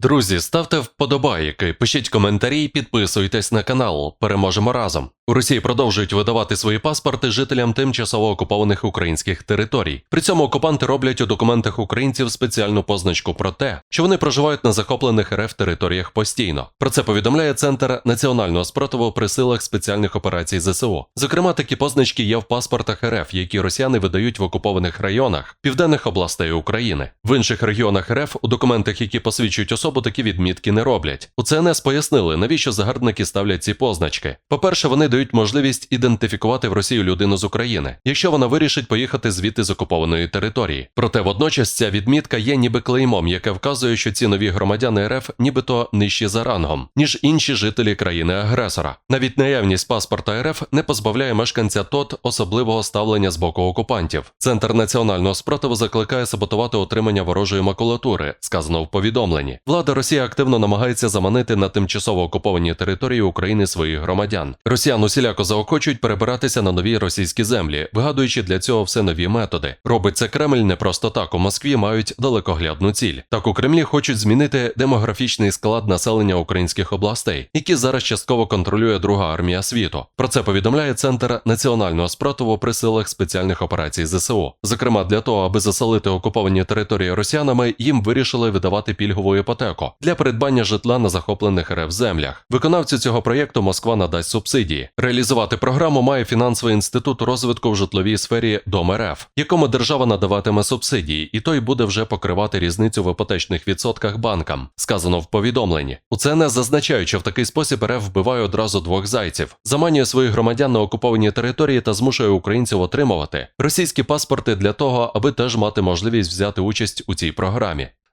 Друзі, ставте вподобайки, пишіть коментарі, підписуйтесь на канал. Переможемо разом. У Росії продовжують видавати свої паспорти жителям тимчасово окупованих українських територій. При цьому окупанти роблять у документах українців спеціальну позначку про те, що вони проживають на захоплених РФ територіях постійно. Про це повідомляє Центр національного спротиву при силах спеціальних операцій ЗСУ. Зокрема, такі позначки є в паспортах РФ, які росіяни видають в окупованих районах південних областей України. В інших регіонах РФ у документах, які посвідчують особу, такі відмітки не роблять. У ЦНС пояснили, навіщо загарбники ставлять ці позначки. По-перше, вони дають можливість ідентифікувати в Росію людину з України, якщо вона вирішить поїхати звідти з окупованої території. Проте водночас ця відмітка є ніби клеймом, яке вказує, що ці нові громадяни РФ нібито нижчі за рангом, ніж інші жителі країни-агресора. Навіть наявність паспорта РФ не позбавляє мешканця ТОТ особливого ставлення з боку окупантів. Центр національного спротиву закликає саботувати отримання ворожої макулатури, сказано в повідомленні. Влада Росії активно намагається заманити на тимчасово окуповані території України своїх громадян. Росіян усіляко заохочують перебиратися на нові російські землі, вигадуючи для цього все нові методи. Робить це Кремль не просто так. У Москві мають далекоглядну ціль. Так у Кремлі хочуть змінити демографічний склад населення українських областей, які зараз частково контролює друга армія світу. Про це повідомляє Центр національного спротиву при силах спеціальних операцій ЗСУ. Зокрема, для того, аби заселити окуповані території росіянами, їм вирішили видавати пільгову іпотеку для придбання житла на захоплених РФ землях. Виконавцю цього проєкту Москва надасть субсидії. Реалізувати програму має фінансовий інститут розвитку в житловій сфері Дом РФ, якому держава надаватиме субсидії, і той буде вже покривати різницю в іпотечних відсотках банкам, сказано в повідомленні. У ЦНС зазначають, що в такий спосіб РФ вбиває одразу двох зайців, заманює своїх громадян на окуповані території та змушує українців отримувати російські паспорти для того, аби теж мати можливість взяти участь у цій програмі.